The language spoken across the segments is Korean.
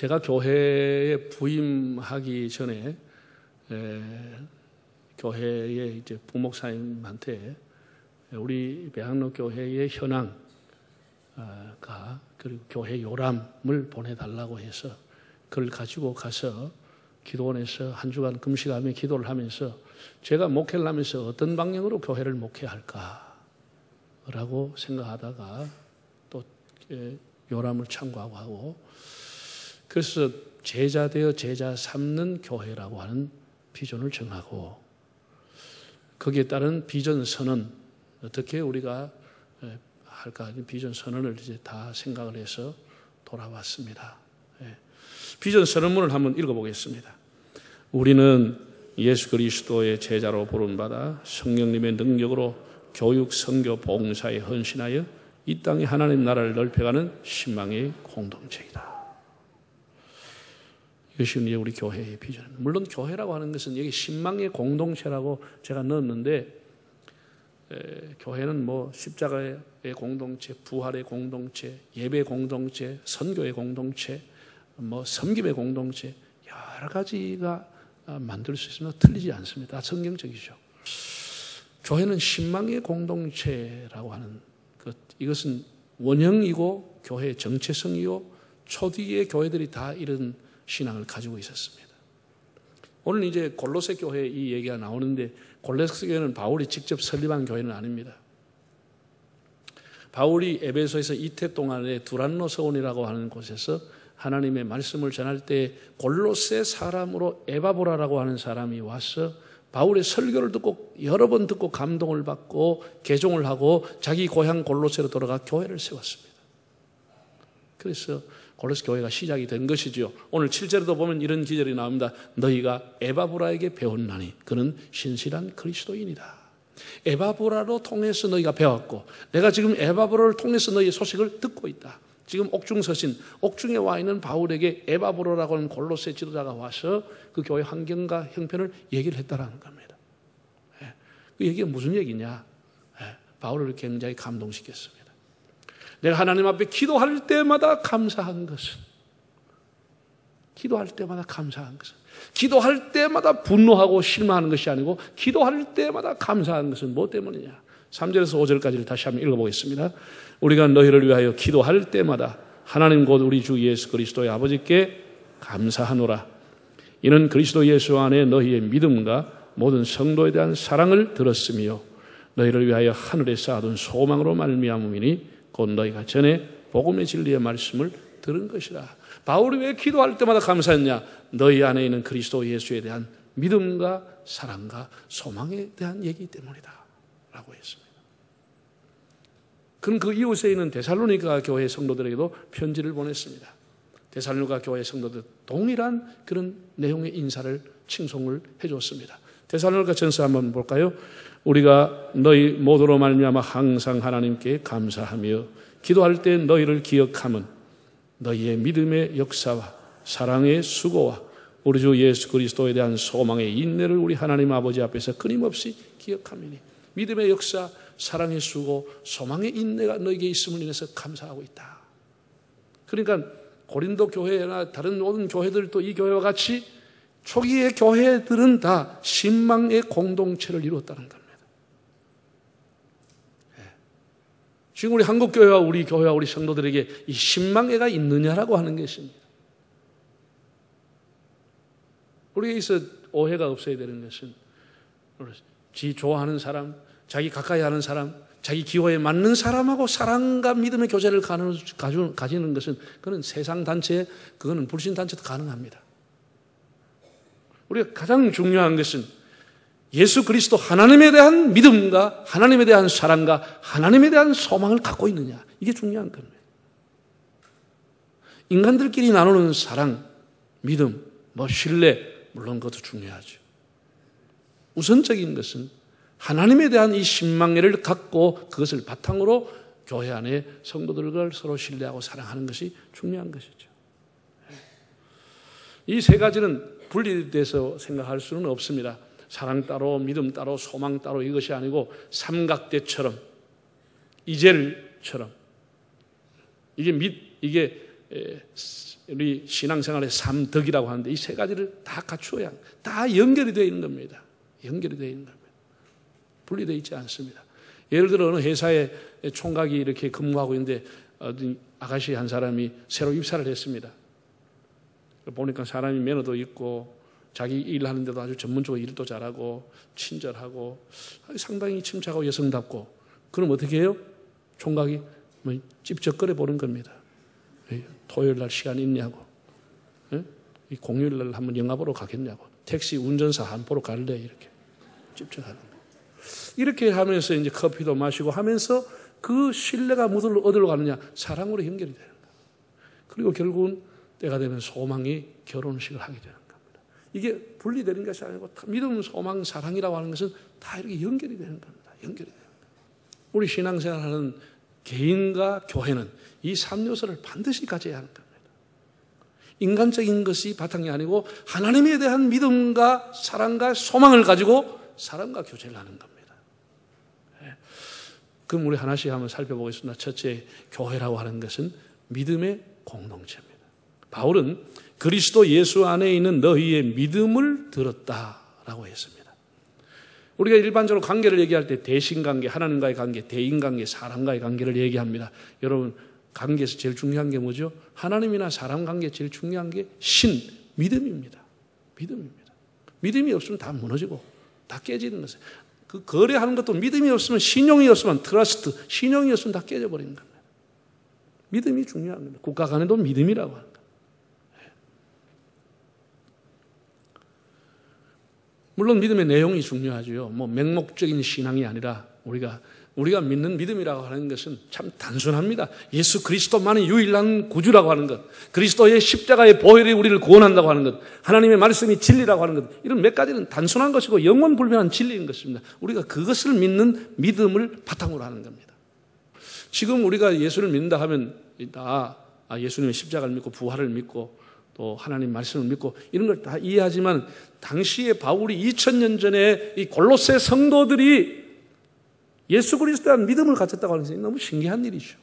제가 교회에 부임하기 전에 에, 교회의 이제 부목사님한테 우리 배학로 교회의 현황가 그리고 교회 요람을 보내달라고 해서 그걸 가지고 가서 기도원에서 한 주간 금식하며 기도를 하면서 제가 목회를 하면서 어떤 방향으로 교회를 목회할까라고 생각하다가 또 요람을 참고하고 하고 그래서 제자 되어 제자 삼는 교회라고 하는 비전을 정하고 거기에 따른 비전 선언 어떻게 우리가 할까 비전 선언을 이제 다 생각을 해서 돌아왔습니다. 예. 비전 선언문을 한번 읽어보겠습니다. 우리는 예수 그리스도의 제자로 부름받아 성령님의 능력으로 교육, 선교, 봉사에 헌신하여 이 땅에 하나님 나라를 넓혀가는 신망의 공동체이다. 이것이 이제 우리 교회의 비전입니다. 물론 교회라고 하는 것은 여기 신망의 공동체라고 제가 넣었는데 에, 교회는 뭐 십자가의 공동체, 부활의 공동체, 예배 공동체, 선교의 공동체, 뭐 섬김의 공동체 여러 가지가 만들 수 있으면 틀리지 않습니다. 성경적이죠. 교회는 신망의 공동체라고 하는 것 이것은 원형이고 교회의 정체성이요 초기의 교회들이 다 이런 신앙을 가지고 있었습니다. 오늘 이제 골로새 교회 이 얘기가 나오는데 골로새 교회는 바울이 직접 설립한 교회는 아닙니다. 바울이 에베소에서 이태 동안에 두란노 서원이라고 하는 곳에서 하나님의 말씀을 전할 때 골로새 사람으로 에바보라라고 하는 사람이 와서 바울의 설교를 듣고 여러 번 듣고 감동을 받고 개종을 하고 자기 고향 골로새로 돌아가 교회를 세웠습니다. 그래서 골로새 교회가 시작이 된 것이죠. 오늘 7절에도 보면 이런 기절이 나옵니다. 너희가 에바브라에게 배웠나니 그는 신실한 그리스도인이다. 에바브라로 통해서 너희가 배웠고 내가 지금 에바브라를 통해서 너희의 소식을 듣고 있다. 지금 옥중 서신, 옥중에 와 있는 바울에게 에바브로라고 하는 골로새 지도자가 와서 그 교회 환경과 형편을 얘기를 했다라는 겁니다. 예. 그 얘기가 무슨 얘기냐? 예. 바울을 굉장히 감동시켰습니다. 내가 하나님 앞에 기도할 때마다 감사한 것은 기도할 때마다 감사한 것은 기도할 때마다 분노하고 실망하는 것이 아니고 기도할 때마다 감사한 것은 뭐 때문이냐? 3절에서 5절까지를 다시 한번 읽어보겠습니다. 우리가 너희를 위하여 기도할 때마다 하나님 곧 우리 주 예수 그리스도의 아버지께 감사하노라. 이는 그리스도 예수 안에 너희의 믿음과 모든 성도에 대한 사랑을 들었으며 너희를 위하여 하늘에 쌓아둔 소망으로 말미암음이니 곧 너희가 전에 복음의 진리의 말씀을 들은 것이라. 바울이 왜 기도할 때마다 감사했냐? 너희 안에 있는 그리스도 예수에 대한 믿음과 사랑과 소망에 대한 얘기 때문이다. 라고 했습니다. 그는 그 이웃에 있는 데살로니가 교회 성도들에게도 편지를 보냈습니다. 데살로니가 교회 성도들 동일한 그런 내용의 인사를 칭송을 해줬습니다. 데살로니가 전서 한번 볼까요? 우리가 너희 모두로 말미암아 항상 하나님께 감사하며 기도할 때 너희를 기억함은 너희의 믿음의 역사와 사랑의 수고와 우리 주 예수 그리스도에 대한 소망의 인내를 우리 하나님 아버지 앞에서 끊임없이 기억하미니 믿음의 역사, 사랑의 수고, 소망의 인내가 너에게 있음을 인해서 감사하고 있다. 그러니까 고린도 교회나 다른 모든 교회들도 이 교회와 같이 초기의 교회들은 다 신망의 공동체를 이루었다는 겁니다. 지금 우리 한국 교회와 우리 교회와 우리 성도들에게 이 신망애가 있느냐라고 하는 것입니다. 우리에게서 오해가 없어야 되는 것은 지 좋아하는 사람, 자기 가까이 하는 사람, 자기 기호에 맞는 사람하고 사랑과 믿음의 교제를 가지는 것은 그는 세상 단체, 그거는 불신 단체도 가능합니다. 우리가 가장 중요한 것은 예수 그리스도 하나님에 대한 믿음과 하나님에 대한 사랑과 하나님에 대한 소망을 갖고 있느냐. 이게 중요한 겁니다. 인간들끼리 나누는 사랑, 믿음, 뭐 신뢰, 물론 그것도 중요하죠. 우선적인 것은 하나님에 대한 이 신망회를 갖고 그것을 바탕으로 교회 안에 성도들을 서로 신뢰하고 사랑하는 것이 중요한 것이죠. 이 세 가지는 분리돼서 생각할 수는 없습니다. 사랑 따로, 믿음 따로, 소망 따로 이것이 아니고 삼각대처럼 이젤처럼 이게 밑 이게 우리 신앙생활의 삼덕이라고 하는데 이 세 가지를 다 갖추어야 다 연결이 되어 있는 겁니다. 연결이 되어 있는 겁니다. 분리되어 있지 않습니다. 예를 들어 어느 회사에 총각이 이렇게 근무하고 있는데 아가씨 한 사람이 새로 입사를 했습니다. 보니까 사람이 매너도 있고 자기 일하는데도 아주 전문적으로 일도 잘하고 친절하고 상당히 침착하고 여성답고 그럼 어떻게 해요? 총각이 뭐 찝쩍거려 보는 겁니다. 토요일 날 시간 있냐고. 이 공휴일 날 한번 영화 보러 가겠냐고. 택시 운전사 한 보러 갈래? 이렇게. 찝쩍하는 거. 이렇게 하면서 이제 커피도 마시고 하면서 그 신뢰가 어디로, 어디로 가느냐? 사랑으로 연결이 되는 거예요. 그리고 결국은 때가 되면 소망이 결혼식을 하게 되는 겁니다. 이게 분리되는 것이 아니고 믿음, 소망, 사랑이라고 하는 것은 다 이렇게 연결이 되는 겁니다. 연결이 거예요. 우리 신앙생활 하는 개인과 교회는 이 3요소를 반드시 가져야 하는 겁니다. 인간적인 것이 바탕이 아니고 하나님에 대한 믿음과 사랑과 소망을 가지고 사람과 교제를 하는 겁니다. 예. 그럼 우리 하나씩 한번 살펴보겠습니다. 첫째, 교회라고 하는 것은 믿음의 공동체입니다. 바울은 그리스도 예수 안에 있는 너희의 믿음을 들었다라고 했습니다. 우리가 일반적으로 관계를 얘기할 때 대신 관계, 하나님과의 관계, 대인 관계, 사람과의 관계를 얘기합니다. 여러분, 관계에서 제일 중요한 게 뭐죠? 하나님이나 사람 관계 제일 중요한 게 신, 믿음입니다. 믿음입니다. 믿음이 없으면 다 무너지고 다 깨지는 것이에요. 그 거래하는 것도 믿음이 없으면 신용이 없으면 트러스트, 신용이 없으면 다 깨져버리는 겁니다. 믿음이 중요한 겁니다. 국가 간에도 믿음이라고 겁니다. 물론 믿음의 내용이 중요하죠. 뭐 맹목적인 신앙이 아니라 우리가 우리가 믿는 믿음이라고 하는 것은 참 단순합니다. 예수 그리스도만이 유일한 구주라고 하는 것, 그리스도의 십자가의 보혈이 우리를 구원한다고 하는 것, 하나님의 말씀이 진리라고 하는 것, 이런 몇 가지는 단순한 것이고 영원 불변한 진리인 것입니다. 우리가 그것을 믿는 믿음을 바탕으로 하는 겁니다. 지금 우리가 예수를 믿는다 하면 다 아, 예수님의 십자가를 믿고 부활을 믿고 또 하나님 말씀을 믿고 이런 걸 다 이해하지만 당시에 바울이 2000년 전에 이 골로새 성도들이 예수 그리스도에 대한 믿음을 가졌다고 하는 것이 너무 신기한 일이죠.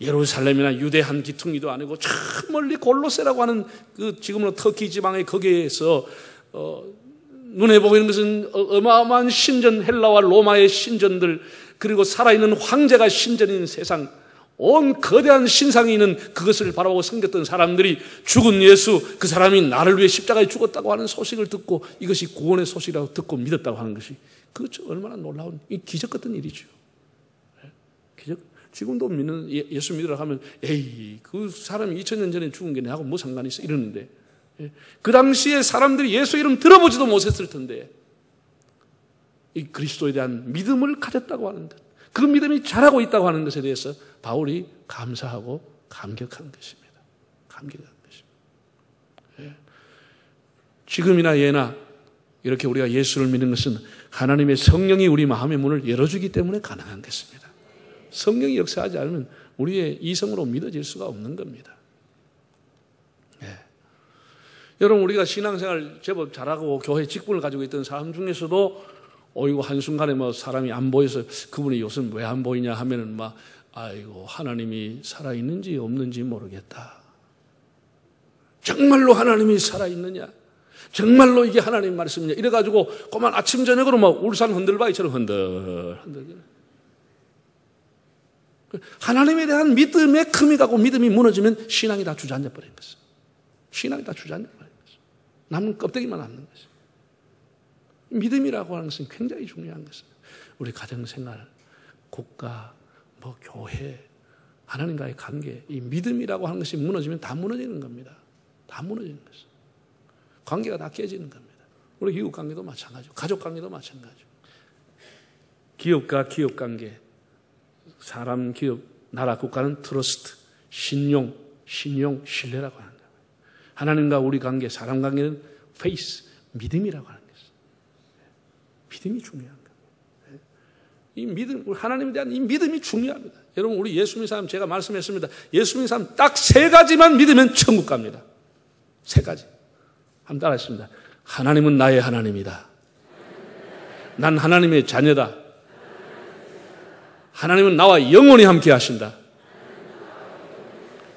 예루살렘이나 유대 한 기퉁이도 아니고 저 멀리 골로세라고 하는 그 지금으로 터키 지방의 거기에서 어, 눈에 보이는 것은 어, 어마어마한 신전 헬라와 로마의 신전들 그리고 살아있는 황제가 신전인 세상 온 거대한 신상이 있는 그것을 바라보고 섬겼던 사람들이 죽은 예수 그 사람이 나를 위해 십자가에 죽었다고 하는 소식을 듣고 이것이 구원의 소식이라고 듣고 믿었다고 하는 것이 그것이 얼마나 놀라운 이 기적 같은 일이죠. 예? 기적. 지금도 믿는 예, 예수 믿으라 하면 에이 그 사람이 2000년 전에 죽은 게 내하고 뭐 상관이 있어 이러는데 예? 그 당시에 사람들이 예수 이름 들어보지도 못했을 텐데 이 그리스도에 대한 믿음을 가졌다고 하는 것, 그 믿음이 자라고 있다고 하는 것에 대해서 바울이 감사하고 감격한 것입니다. 감격한 것입니다. 지금이나 예나 이렇게 우리가 예수를 믿는 것은 하나님의 성령이 우리 마음의 문을 열어주기 때문에 가능한 것입니다. 성령이 역사하지 않으면 우리의 이성으로 믿어질 수가 없는 겁니다. 네. 여러분, 우리가 신앙생활 제법 잘하고 교회 직분을 가지고 있던 사람 중에서도 어이고, 한순간에 뭐 사람이 안 보여서 그분이 요즘 왜 안 보이냐 하면은 막, 아이고, 하나님이 살아 있는지 없는지 모르겠다. 정말로 하나님이 살아 있느냐? 정말로 이게 하나님 말씀이냐. 이래 가지고 그만 아침, 저녁으로 막 울산 흔들바위처럼 흔들, 흔들. 하나님에 대한 믿음의 금이 가고 믿음이 무너지면 신앙이 다 주저앉아 버린 것이죠. 신앙이 다 주저앉아 버린 것이죠. 남는 껍데기만 남는 것이죠. 믿음이라고 하는 것은 굉장히 중요한 것입니다. 우리 가정생활, 국가, 뭐 교회, 하나님과의 관계, 이 믿음이라고 하는 것이 무너지면 다 무너지는 겁니다. 다 무너지는 것이죠. 관계가 다 깨지는 겁니다. 우리 이웃 관계도 마찬가지고 가족 관계도 마찬가지고 기업과 기업 관계, 사람, 기업, 나라, 국가는 트러스트, 신용, 신용, 신뢰라고 하는 거예요. 하나님과 우리 관계, 사람 관계는 페이스, 믿음이라고 하는 것이죠. 믿음이 중요한 거예요. 이 믿음, 하나님에 대한 이 믿음이 중요합니다. 여러분, 우리 예수 믿는 사람 제가 말씀했습니다. 예수 믿는 사람 딱 세 가지만 믿으면 천국 갑니다. 세 가지. 한번 따라 했습니다. 하나님은 나의 하나님이다. 난 하나님의 자녀다. 하나님은 나와 영원히 함께 하신다.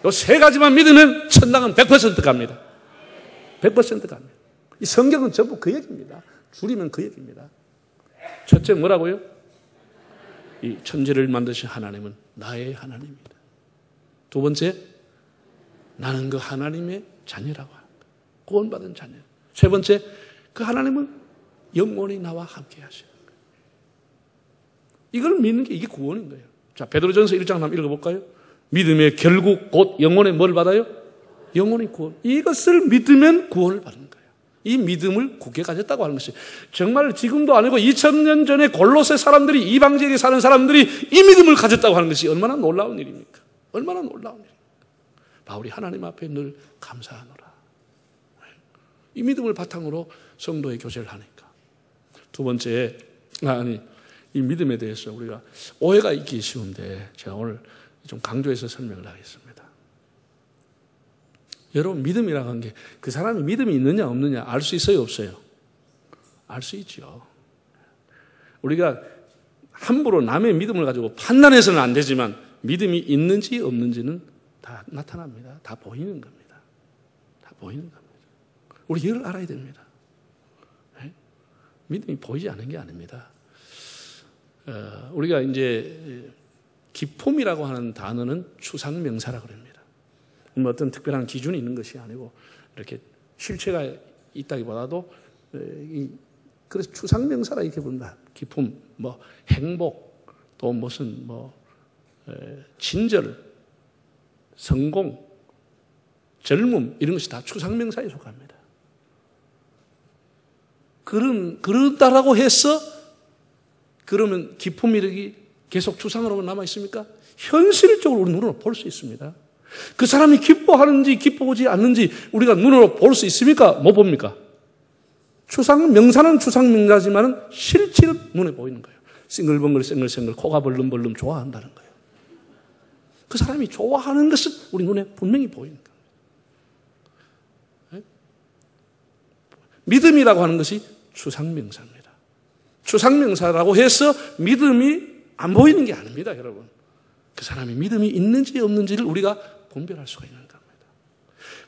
요 세 가지만 믿으면 천당은 100% 갑니다. 100% 갑니다. 이 성경은 전부 그 얘기입니다. 줄이면 그 얘기입니다. 첫째 뭐라고요? 이 천지를 만드신 하나님은 나의 하나님입니다. 두 번째, 나는 그 하나님의 자녀라고 합니다. 구원받은 자녀. 세 번째, 그 하나님은 영원히 나와 함께 하시는 거예요. 이걸 믿는 게 이게 구원인 거예요. 자, 베드로전서 1장 한번 읽어볼까요? 믿음의 결국 곧 영혼의 뭘 받아요? 영혼의 구원. 이것을 믿으면 구원을 받는 거예요. 이 믿음을 굳게 가졌다고 하는 것이 정말 지금도 아니고 2000년 전에 골로새 사람들이 이방 지역에 사는 사람들이 이 믿음을 가졌다고 하는 것이 얼마나 놀라운 일입니까? 얼마나 놀라운 일입니까? 바울이 하나님 앞에 늘 감사하노라. 이 믿음을 바탕으로 성도의 교제를 하니까. 두 번째, 아니, 이 믿음에 대해서 우리가 오해가 있기 쉬운데 제가 오늘 좀 강조해서 설명을 하겠습니다. 여러분, 믿음이라고 하는 게그 사람이 믿음이 있느냐 없느냐 알 수 있어요, 없어요? 알 수 있죠. 우리가 함부로 남의 믿음을 가지고 판단해서는 안 되지만 믿음이 있는지 없는지는 다 나타납니다. 다 보이는 겁니다. 다 보이는 겁니다. 우리 이걸 알아야 됩니다. 네? 믿음이 보이지 않은 게 아닙니다. 어, 우리가 이제 기품이라고 하는 단어는 추상명사라고 합니다. 뭐 어떤 특별한 기준이 있는 것이 아니고 이렇게 실체가 있다기보다도 그래서 추상명사라 이렇게 본다. 기품, 뭐 행복, 또 무슨 뭐 친절, 성공, 젊음 이런 것이 다 추상명사에 속합니다. 그런 그런다라고 해서 그러면 기품이력이 계속 추상으로만 남아 있습니까? 현실적으로 우리 눈으로 볼 수 있습니다. 그 사람이 기뻐하는지 기뻐하지 않는지 우리가 눈으로 볼 수 있습니까? 못 봅니까? 추상 명사는 추상 명사지만은 실체는 눈에 보이는 거예요. 싱글벙글 싱글싱글 코가 벌름벌름 좋아한다는 거예요. 그 사람이 좋아하는 것은 우리 눈에 분명히 보이는 거예요. 네? 믿음이라고 하는 것이 추상 명사입니다. 추상 명사라고 해서 믿음이 안 보이는 게 아닙니다, 여러분. 그 사람이 믿음이 있는지 없는지를 우리가 분별할 수가 있는 겁니다.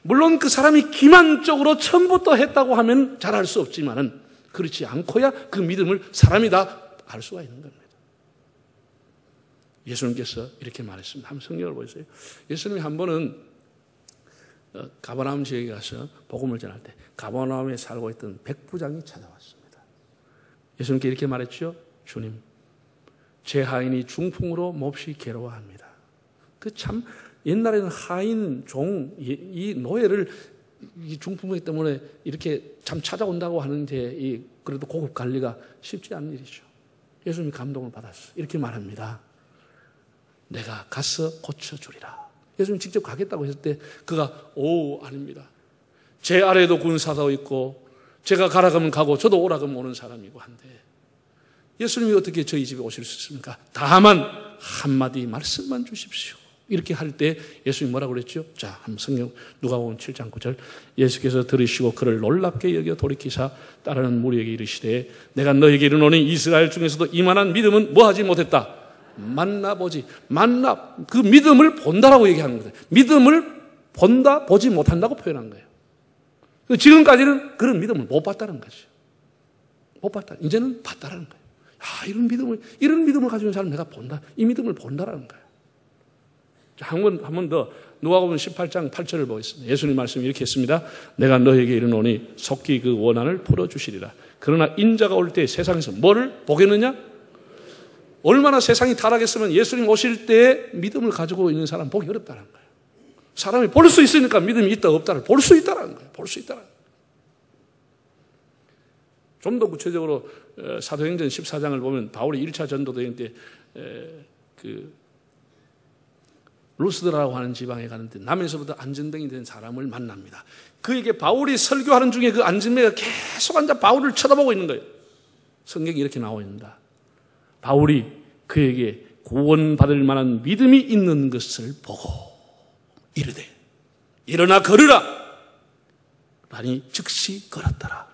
물론 그 사람이 기만적으로 처음부터 했다고 하면 잘 알 수 없지만은 그렇지 않고야 그 믿음을 사람이 다 알 수가 있는 겁니다. 예수님께서 이렇게 말했습니다. 한번 성경을 보세요. 예수님이 한 번은 어, 가버나움 지역에 가서 복음을 전할 때 가버나움에 살고 있던 백부장이 찾아왔습니다. 예수님께 이렇게 말했죠. 주님, 제 하인이 중풍으로 몹시 괴로워합니다. 그참 옛날에는 하인 종 이 노예를 이 중풍 때문에 이렇게 참 찾아온다고 하는데 이 그래도 고급 관리가 쉽지 않은 일이죠. 예수님이 감동을 받았어. 이렇게 말합니다. 내가 가서 고쳐주리라. 예수님 직접 가겠다고 했을 때 그가 오 아닙니다. 제 아래에도 군사도 있고 제가 가라 가면 가고 저도 오라 그면 오는 사람이고 한데 예수님이 어떻게 저희 집에 오실 수 있습니까? 다만 한마디 말씀만 주십시오. 이렇게 할 때 예수님이 뭐라고 그랬죠? 자, 한번 성경 누가복음 7장 9절 예수께서 들으시고 그를 놀랍게 여겨 돌이키사 따르는 무리에게 이르시되 내가 너에게 이르노니 이스라엘 중에서도 이만한 믿음은 뭐하지 못했다. 만나보지. 만나, 그 믿음을 본다라고 얘기하는 거예요. 믿음을 본다, 보지 못한다고 표현한 거예요. 지금까지는 그런 믿음을 못 봤다는 거죠. 못 봤다. 이제는 봤다라는 거예요. 아, 이런 믿음을, 이런 믿음을 가지고 있는 사람 내가 본다. 이 믿음을 본다라는 거예요. 한 번, 한 번 더, 누가복음 18장 8절을 보겠습니다. 예수님 말씀이 이렇게 했습니다. 내가 너에게 이르노니 속기 그 원한을 풀어 주시리라. 그러나 인자가 올 때 세상에서 뭐를 보겠느냐? 얼마나 세상이 타락했으면 예수님 오실 때 믿음을 가지고 있는 사람 보기 어렵다는 거예요. 사람이 볼 수 있으니까 믿음이 있다 없다를 볼 수 있다는 거예요. 볼 수 있다는. 좀 더 구체적으로 어, 사도행전 14장을 보면 바울이 1차 전도대행 때 그 루스드라고 하는 지방에 가는데 남에서부터 안전병이 된 사람을 만납니다. 그에게 바울이 설교하는 중에 그 안전병이가 계속 앉아 바울을 쳐다보고 있는 거예요. 성경이 이렇게 나와 있습니다. 바울이 그에게 구원받을 만한 믿음이 있는 것을 보고 이르되 일어나 걸으라 아니 즉시 걸었더라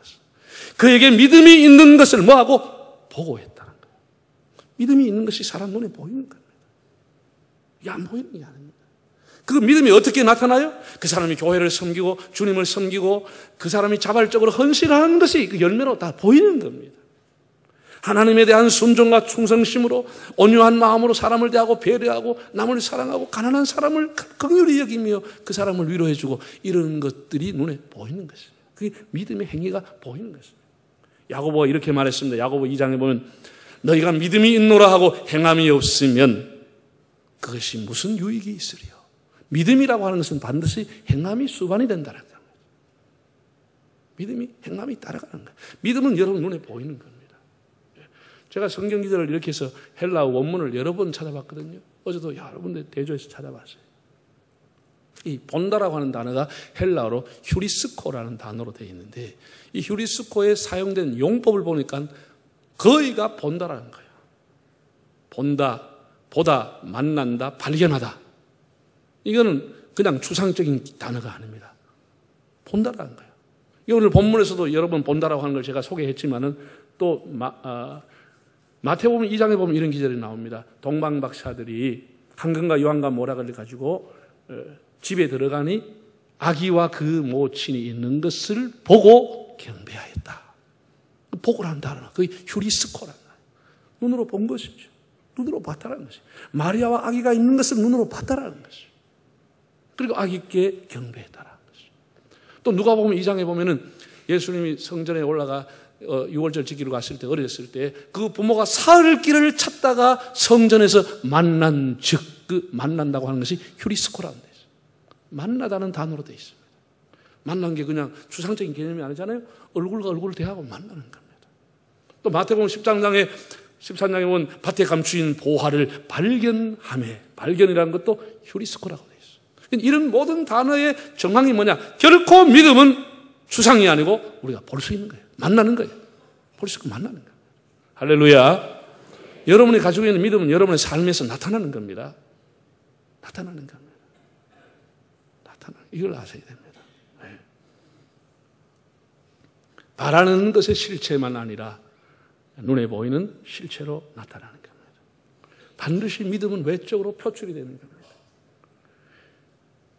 그에게 믿음이 있는 것을 뭐하고 보고 했다는 거예요 믿음이 있는 것이 사람 눈에 보이는 이게 안 보이는 게 아닙니다 그 믿음이 어떻게 나타나요? 그 사람이 교회를 섬기고 주님을 섬기고 그 사람이 자발적으로 헌신하는 것이 그 열매로 다 보이는 겁니다. 하나님에 대한 순종과 충성심으로 온유한 마음으로 사람을 대하고 배려하고 남을 사랑하고 가난한 사람을 긍휼히 여기며 그 사람을 위로해주고 이런 것들이 눈에 보이는 것입니다. 그게 믿음의 행위가 보이는 것입니다. 야고보가 이렇게 말했습니다. 야고보 2장에 보면 너희가 믿음이 있노라 하고 행함이 없으면 그것이 무슨 유익이 있으리요. 믿음이라고 하는 것은 반드시 행함이 수반이 된다는 겁니다. 믿음이 행함이 따라가는 거예요. 믿음은 여러분 눈에 보이는 겁니다. 제가 성경 기자를 이렇게 해서 헬라 원문을 여러 번 찾아봤거든요. 어제도 여러 군데 대조해서 찾아봤어요. 이 본다라고 하는 단어가 헬라어로 휴리스코라는 단어로 되어 있는데 이 휴리스코에 사용된 용법을 보니까 거의가 본다라는 거예요. 본다, 보다, 만난다, 발견하다. 이거는 그냥 추상적인 단어가 아닙니다. 본다라는 거예요. 오늘 본문에서도 여러 번 본다라고 하는 걸 제가 소개했지만은 또 마, 아, 마태복음 2장에 보면 이런 기절이 나옵니다. 동방 박사들이 황금과 요한과 모락을 가지고 어, 집에 들어가니 아기와 그 모친이 있는 것을 보고 경배하였다. 보고라는 단어, 그 휴리스코라는 단 눈으로 본 것이죠. 눈으로 봤다라는 것이. 마리아와 아기가 있는 것을 눈으로 봤다라는 것이. 그리고 아기께 경배했다라는 것이. 또 누가 보면 2장에 보면은 예수님이 성전에 올라가 어, 6월절 지키러 갔을 때 어렸을 때 그 부모가 사흘 길을 찾다가 성전에서 만난 즉 그 만난다고 하는 것이 휴리스코라는 데 있어요. 만나다는 단어로 되어 있습니다. 만난 게 그냥 추상적인 개념이 아니잖아요. 얼굴과 얼굴을 대하고 만나는 겁니다. 또 마태복음 10장에 13장에 보면 밭에 감추인 보화를 발견함에 발견이라는 것도 휴리스코라고 되어 있어요. 이런 모든 단어의 정황이 뭐냐? 결코 믿음은 추상이 아니고 우리가 볼 수 있는 거예요. 만나는 거예요. 볼 수 있고 만나는 거예요. 할렐루야. 여러분이 가지고 있는 믿음은 여러분의 삶에서 나타나는 겁니다. 나타나는 겁니다. 나타나. 이걸 아셔야 됩니다. 네. 바라는 것의 실체만 아니라 눈에 보이는 실체로 나타나는 겁니다. 반드시 믿음은 외적으로 표출이 되는 겁니다.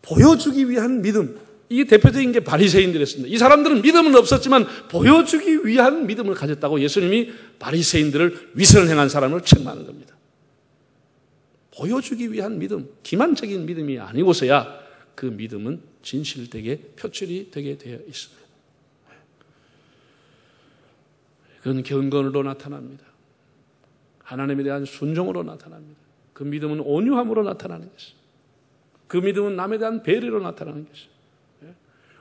보여주기 위한 믿음, 이게 대표적인 게 바리새인들이었습니다. 이 사람들은 믿음은 없었지만 보여주기 위한 믿음을 가졌다고 예수님이 바리새인들을 위선을 행한 사람을 책망하는 겁니다. 보여주기 위한 믿음, 기만적인 믿음이 아니고서야 그 믿음은 진실되게 표출이 되게 되어 있습니다. 그건 경건으로 나타납니다. 하나님에 대한 순종으로 나타납니다. 그 믿음은 온유함으로 나타나는 것입니다. 그 믿음은 남에 대한 배려로 나타나는 것입니다.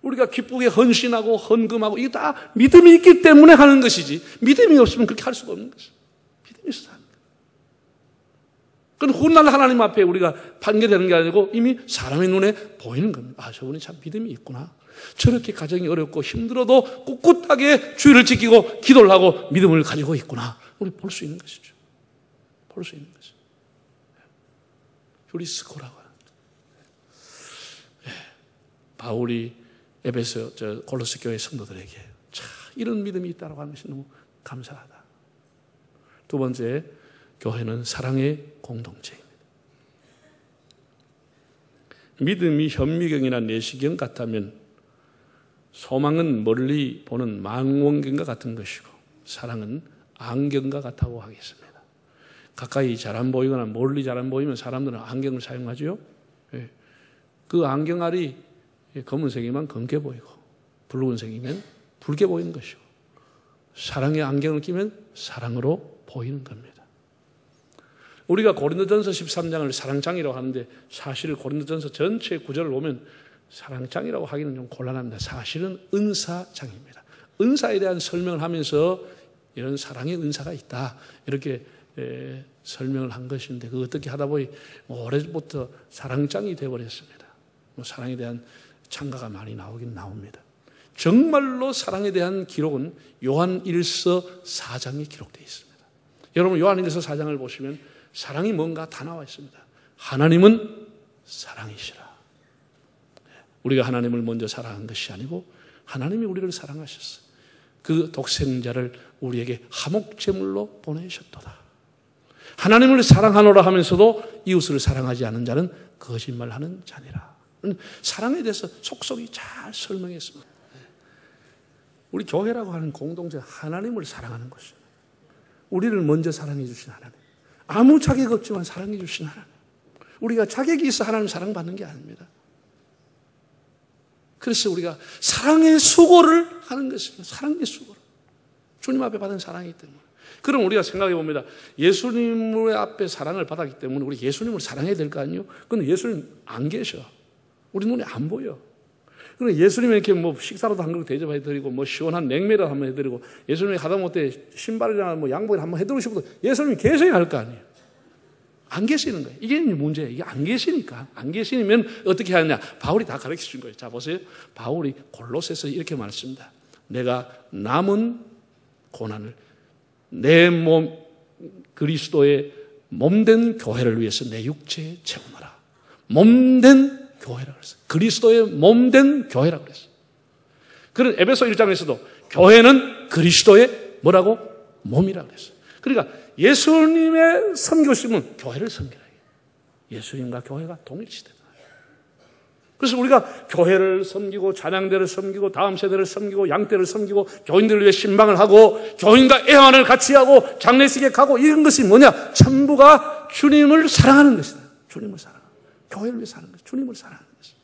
우리가 기쁘게 헌신하고 헌금하고 이게 다 믿음이 있기 때문에 하는 것이지 믿음이 없으면 그렇게 할 수가 없는 것이죠. 믿음이 하는 거예요. 그건 훗날 하나님 앞에 우리가 판결되는 게 아니고 이미 사람의 눈에 보이는 겁니다. 아, 저분이 참 믿음이 있구나. 저렇게 가정이 어렵고 힘들어도 꿋꿋하게 주의를 지키고 기도를 하고 믿음을 가지고 있구나. 우리 볼 수 있는 것이죠. 볼 수 있는 것이죠. 유리스코라고 하는. 예. 바울이 에베소 저 골로스 교회 성도들에게 참 이런 믿음이 있다고 하는 것이 너무 감사하다. 두 번째 교회는 사랑의 공동체입니다. 믿음이 현미경이나 내시경 같다면 소망은 멀리 보는 망원경과 같은 것이고 사랑은 안경과 같다고 하겠습니다. 가까이 잘 안 보이거나 멀리 잘 안 보이면 사람들은 안경을 사용하죠. 예. 그 안경알이 검은색이면 검게 보이고 붉은색이면 붉게 보이는 것이고 사랑의 안경을 끼면 사랑으로 보이는 겁니다. 우리가 고린도전서 13장을 사랑장이라고 하는데 사실 고린도전서 전체 구절을 보면 사랑장이라고 하기는 좀 곤란합니다. 사실은 은사장입니다. 은사에 대한 설명을 하면서 이런 사랑의 은사가 있다. 이렇게 에, 설명을 한 것인데 그 어떻게 하다 보니 오래부터 사랑장이 되어버렸습니다. 뭐 사랑에 대한 창가가 많이 나오긴 나옵니다. 정말로 사랑에 대한 기록은 요한 1서 4장에 기록되어 있습니다. 여러분 요한 1서 4장을 보시면 사랑이 뭔가 다 나와 있습니다. 하나님은 사랑이시라. 우리가 하나님을 먼저 사랑한 것이 아니고 하나님이 우리를 사랑하셨어요. 그 독생자를 우리에게 화목제물로 보내셨도다. 하나님을 사랑하노라 하면서도 이웃을 사랑하지 않은 자는 거짓말하는 자니라. 사랑에 대해서 속속이 잘 설명했습니다. 우리 교회라고 하는 공동체 하나님을 사랑하는 것입니다. 우리를 먼저 사랑해 주신 하나님. 아무 자격 없지만 사랑해 주신 하나님. 우리가 자격이 있어 하나님 사랑받는 게 아닙니다. 그래서 우리가 사랑의 수고를 하는 것입니다. 사랑의 수고를. 주님 앞에 받은 사랑이기 때문에. 그럼 우리가 생각해 봅니다. 예수님 앞에 사랑을 받았기 때문에 우리 예수님을 사랑해야 될 거 아니에요? 근데 예수님 안 계셔. 우리 눈에 안 보여. 그럼 예수님이 이렇게 뭐 식사라도 한 그릇 대접해 드리고 뭐 시원한 냉면이라도 한번 해 드리고 예수님이 가다 못해 신발이나 뭐 양복을 한번 해 드리고 싶어도 예수님이 계셔야 할 거 아니에요. 안 계시는 거예요. 이게 문제예요. 이게 안 계시니까. 안 계시면 어떻게 하느냐. 바울이 다 가르쳐 준 거예요. 자, 보세요. 바울이 골로새서 이렇게 말했습니다. 내가 남은 고난을 내 몸, 그리스도의 몸된 교회를 위해서 내 육체에 채우노라. 몸된 교회라 그랬어요. 그리스도의 몸된 교회라 그랬어요. 그런 에베소 1장에서도 교회는 그리스도의 뭐라고? 몸이라 그랬어요. 그러니까 예수님의 섬교심은 교회를 섬기라. 예수님과 교회가 동일시대다. 그래서 우리가 교회를 섬기고 찬양대를 섬기고 다음 세대를 섬기고 양대를 섬기고 교인들을 위해 신방을 하고 교인과 애환을 같이 하고 장례식에 가고 이런 것이 뭐냐? 전부가 주님을 사랑하는 것이다. 주님을 사랑. 교회를 위해 사는 것. 주님을 사랑하는 것이다.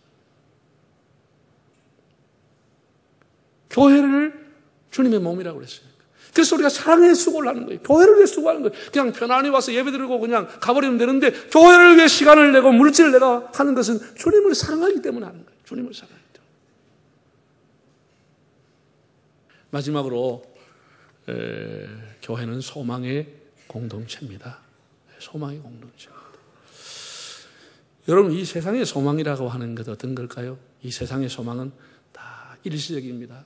교회를 주님의 몸이라고 그랬어요. 그래서 우리가 사랑의 수고를 하는 거예요. 교회를 위해 수고하는 거예요. 그냥 편안히 와서 예배 드리고 그냥 가버리면 되는데 교회를 위해 시간을 내고 물질을 내가 하는 것은 주님을 사랑하기 때문에 하는 거예요. 주님을 사랑하기 때문에. 마지막으로 에, 교회는 소망의 공동체입니다. 소망의 공동체입니다. 여러분 이 세상의 소망이라고 하는 것 어떤 걸까요? 이 세상의 소망은 다 일시적입니다.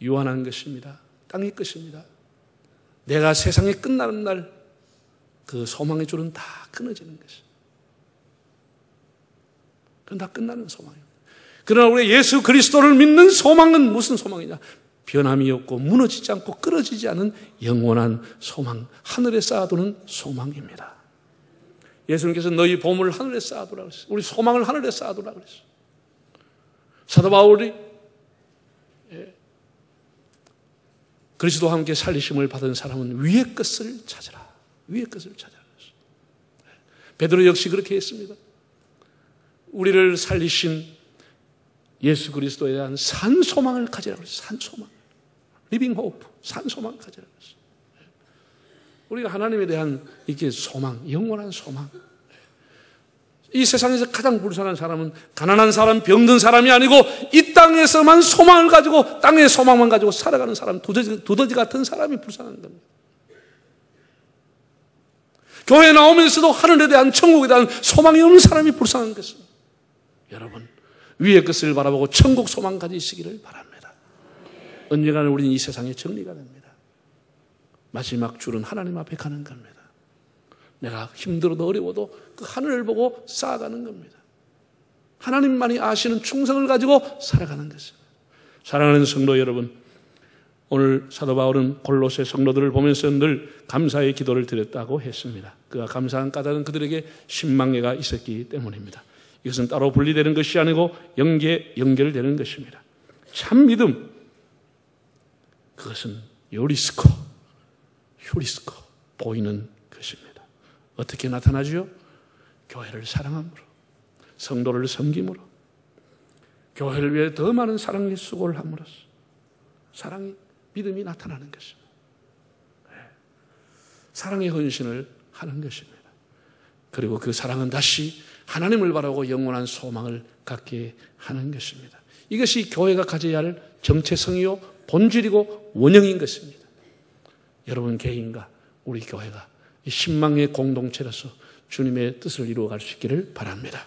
유한한 것입니다. 땅의 것입니다. 내가 세상이 끝나는 날 그 소망의 줄은 다 끊어지는 것이. 그건 다 끝나는 소망입니다. 그러나 우리 예수 그리스도를 믿는 소망은 무슨 소망이냐? 변함이 없고 무너지지 않고 끊어지지 않은 영원한 소망, 하늘에 쌓아두는 소망입니다. 예수님께서 너희 보물을 하늘에 쌓아두라고 했어요. 우리 소망을 하늘에 쌓아두라고 그랬어요. 사도 바울이 그리스도와 함께 살리심을 받은 사람은 위의 것을 찾으라. 위의 것을 찾으라. 베드로 역시 그렇게 했습니다. 우리를 살리신 예수 그리스도에 대한 산 소망을 가지라고 했어요. 산 소망. 리빙 호프. 산 소망을 가지라고 했어요. 우리가 하나님에 대한 이게 소망, 영원한 소망. 이 세상에서 가장 불쌍한 사람은 가난한 사람, 병든 사람이 아니고 이 땅에서만 소망을 가지고 땅의 소망만 가지고 살아가는 사람, 두더지, 두더지 같은 사람이 불쌍한 겁니다. 교회에 나오면서도 하늘에 대한 천국에 대한 소망이 없는 사람이 불쌍한 것입니다. 여러분, 위의 것을 바라보고 천국 소망 가지시기를 바랍니다. 언젠가는 우리는 이 세상에 정리가 됩니다. 마지막 줄은 하나님 앞에 가는 겁니다. 내가 힘들어도 어려워도 그 하늘을 보고 쌓아가는 겁니다. 하나님만이 아시는 충성을 가지고 살아가는 것입니다. 사랑하는 성도 여러분, 오늘 사도 바울은 골로새 성도들을 보면서 늘 감사의 기도를 드렸다고 했습니다. 그가 감사한 까닭은 그들에게 신망회가 있었기 때문입니다. 이것은 따로 분리되는 것이 아니고 연계, 연결되는 것입니다. 참 믿음, 그것은 요리스코, 휴리스코, 보이는 것입니다. 어떻게 나타나죠? 교회를 사랑함으로, 성도를 섬김으로, 교회를 위해 더 많은 사랑의 수고를 함으로써 사랑이 믿음이 나타나는 것입니다. 네. 사랑의 헌신을 하는 것입니다. 그리고 그 사랑은 다시 하나님을 바라고 영원한 소망을 갖게 하는 것입니다. 이것이 교회가 가져야 할 정체성이요, 본질이고 원형인 것입니다. 여러분 개인과 우리 교회가 신망의 공동체로서 주님의 뜻을 이루어갈 수 있기를 바랍니다.